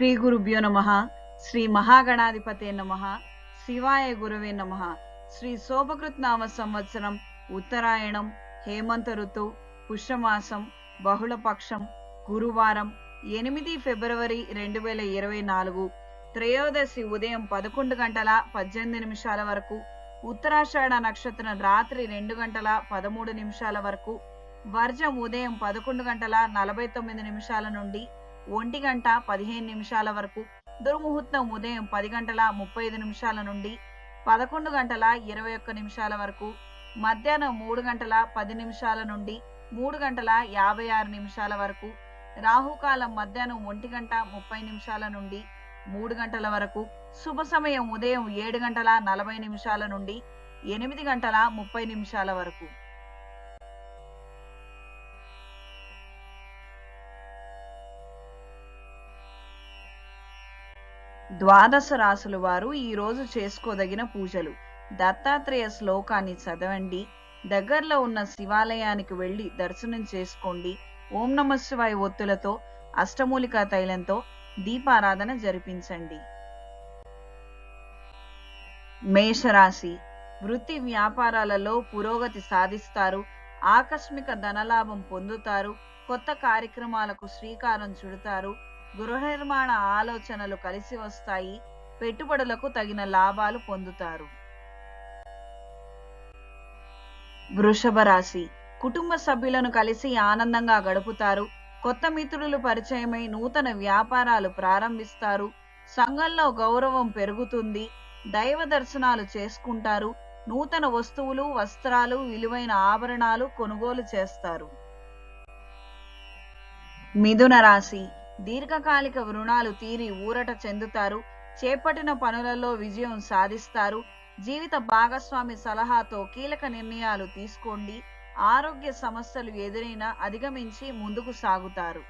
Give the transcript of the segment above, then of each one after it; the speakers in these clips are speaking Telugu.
శ్రీ గురుభ్యో నమ శ్రీ మహాగణాధిపతే నమ శివాయ గురవే నమ. శ్రీ శోభకృత్ నామ సంవత్సరం ఉత్తరాయణం హేమంత ఋతువు పుష్యమాసం బహుళపక్షం గురువారం ఎనిమిది ఫిబ్రవరి రెండు వేల ఇరవై నాలుగు త్రయోదశి ఉదయం పదకొండు గంటల పద్దెనిమిది నిమిషాల వరకు ఉత్తరాషాఢ నక్షత్రం రాత్రి రెండు గంటల పదమూడు నిమిషాల వరకు వర్జం ఉదయం పదకొండు గంటల నలభై తొమ్మిది నిమిషాల నుండి ఒంటి గంట పదిహేను నిమిషాల వరకు. దుర్ముహూర్తం ఉదయం పది గంటల ముప్పై ఐదు నిమిషాల నుండి పదకొండు గంటల ఇరవై ఒక్క నిమిషాల వరకు. మధ్యాహ్నం మూడు గంటల పది నిమిషాల నుండి మూడు గంటల యాభై ఆరు నిమిషాల వరకు. రాహుకాలం మధ్యాహ్నం ఒంటి గంట ముప్పై నిమిషాల నుండి మూడు గంటల వరకు. శుభ సమయం ఉదయం ఏడు గంటల నలభై నిమిషాల నుండి ఎనిమిది గంటల ముప్పై నిమిషాల వరకు. ద్వాదశ రాసుల వారు ఈరోజు చేసుకోదగిన పూజలు. దత్తాత్రేయ శ్లోకాన్ని చదవండి. దగ్గరలో ఉన్న శివాలయానికి వెళ్ళి దర్శనం చేసుకోండి. ఓం నమ శివాయ ఒత్తులతో అష్టమూలికా తైలంతో దీపారాధన జరిపించండి. మేషరాశి. వృత్తి వ్యాపారాలలో పురోగతి సాధిస్తారు. ఆకస్మిక ధనలాభం పొందుతారు. కొత్త కార్యక్రమాలకు శ్రీకారం చుడతారు. గృహ నిర్మాణ ఆలోచనలు కలిసి వస్తాయి పెట్టుబడులకు తగిన లాభాలు పొందుతారు. వృషభ రాశి. కుటుంబ సభ్యులను కలిసి ఆనందంగా గడుపుతారు. కొత్త మిత్రులు పరిచయమై నూతన వ్యాపారాలు ప్రారంభిస్తారు. సంఘంలో గౌరవం పెరుగుతుంది. దైవ దర్శనాలు చేసుకుంటారు. నూతన వస్తువులు వస్త్రాలు విలువైన ఆభరణాలు కొనుగోలు చేస్తారు. మిథున రాశి. దీర్ఘకాలిక రుణాలు తీరి ఊరట చెందుతారు. చేపట్టిన పనులలో విజయం సాధిస్తారు. జీవిత భాగస్వామి సలహాతో కీలక నిర్ణయాలు తీసుకోండి. ఆరోగ్య సమస్యలు ఎదురైనా అధిగమించి ముందుకు సాగుతారు.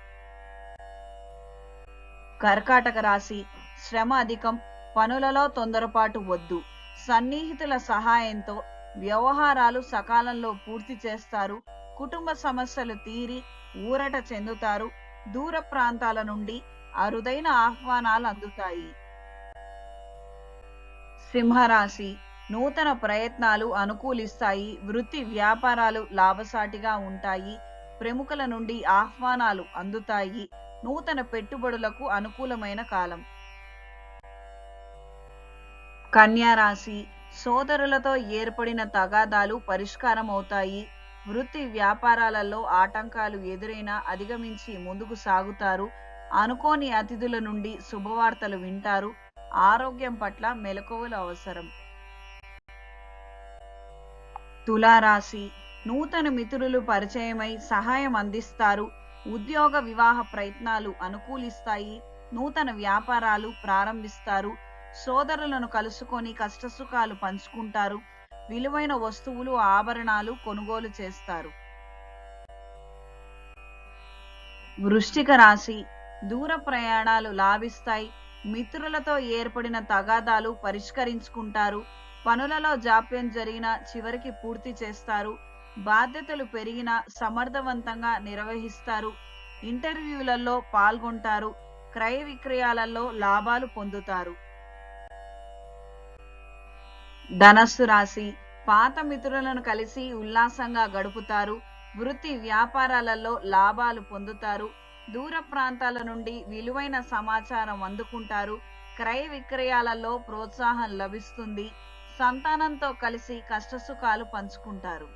కర్కాటక రాశి శ్రమ అధికం పనులలో తొందరపాటు వద్దు. సన్నిహితుల సహాయంతో వ్యవహారాలు సకాలంలో పూర్తి చేస్తారు. కుటుంబ సమస్యలు తీరి ఊరట చెందుతారు. దూర ప్రాంతాల నుండి అరుదైన ఆహ్వానాలు అందుతాయి. సింహరాశి నూతన ప్రయత్నాలు అనుకూలిస్తాయి. వృత్తి వ్యాపారాలు లాభసాటిగా ఉంటాయి. ప్రముఖుల నుండి ఆహ్వానాలు అందుతాయి. నూతన పెట్టుబడులకు అనుకూలమైన కాలం. కన్యారాశి సోదరులతో ఏర్పడిన తగాదాలు పరిష్కారం అవుతాయి వృత్తి వ్యాపారాలలో ఆటంకాలు ఎదురైనా అధిగమించి ముందుకు సాగుతారు. అనుకోని అతిథుల నుండి శుభవార్తలు వింటారు. ఆరోగ్యం పట్ల మెలకువలు అవసరం. తులారాశి నూతన మిత్రులు పరిచయమై సహాయం అందిస్తారు. ఉద్యోగ వివాహ ప్రయత్నాలు అనుకూలిస్తాయి. నూతన వ్యాపారాలు ప్రారంభిస్తారు. సోదరులను కలుసుకొని కష్టసుఖాలు పంచుకుంటారు. విలువైన వస్తువులు ఆభరణాలు కొనుగోలు చేస్తారు. వృష్టిక రాశి దూర ప్రయాణాలు లాభిస్తాయి. మిత్రులతో ఏర్పడిన తగాదాలు పరిష్కరించుకుంటారు. పనులలో జాప్యం జరిగిన చివరికి పూర్తి చేస్తారు. బాధ్యతలు పెరిగిన సమర్థవంతంగా నిర్వహిస్తారు. ఇంటర్వ్యూలలో పాల్గొంటారు. క్రయ విక్రయాలలో లాభాలు పొందుతారు. ధనస్సు రాశి పాత మిత్రులను కలిసి ఉల్లాసంగా గడుపుతారు. వృత్తి వ్యాపారాలలో లాభాలు పొందుతారు. దూర ప్రాంతాల నుండి విలువైన సమాచారం అందుకుంటారు. క్రయ విక్రయాలలో ప్రోత్సాహం లభిస్తుంది. సంతానంతో కలిసి కష్టసుఖాలు పంచుకుంటారు.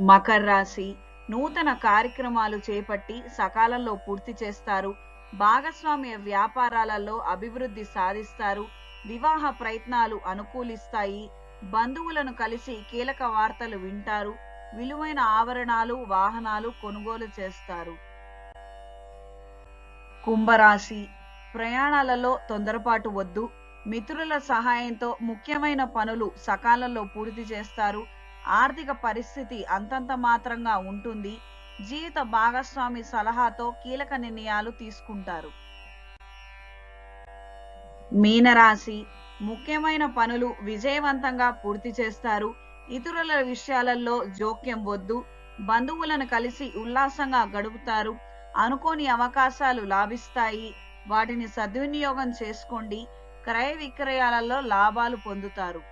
మకర రాశి నూతన కార్యక్రమాలు చేపట్టి సకాలంలో పూర్తి చేస్తారు. భాగస్వామ్య వ్యాపారాలలో అభివృద్ధి సాధిస్తారు. వివాహ ప్రయత్నాలు అనుకూలిస్తాయి. బంధువులను కలిసి కీలక వార్తలు వింటారు. విలువైన ఆవరణాలు వాహనాలు కొనుగోలు చేస్తారు. కుంభరాశి. ప్రయాణాలలో తొందరపాటు వద్దు. మిత్రుల సహాయంతో ముఖ్యమైన పనులు సకాలంలో పూర్తి చేస్తారు. ఆర్థిక పరిస్థితి అంతంత మాత్రంగా ఉంటుంది. జీవిత భాగస్వామి సలహాతో కీలక నిర్ణయాలు తీసుకుంటారు. మీనరాశి ముఖ్యమైన పనులు విజయవంతంగా పూర్తి చేస్తారు. ఇతరుల విషయాలలో జోక్యం వద్దు. బంధువులను కలిసి ఉల్లాసంగా గడుపుతారు. అనుకోని అవకాశాలు లాభిస్తాయి. వాటిని సద్వినియోగం చేసుకోండి. క్రయ విక్రయాలలో లాభాలు పొందుతారు.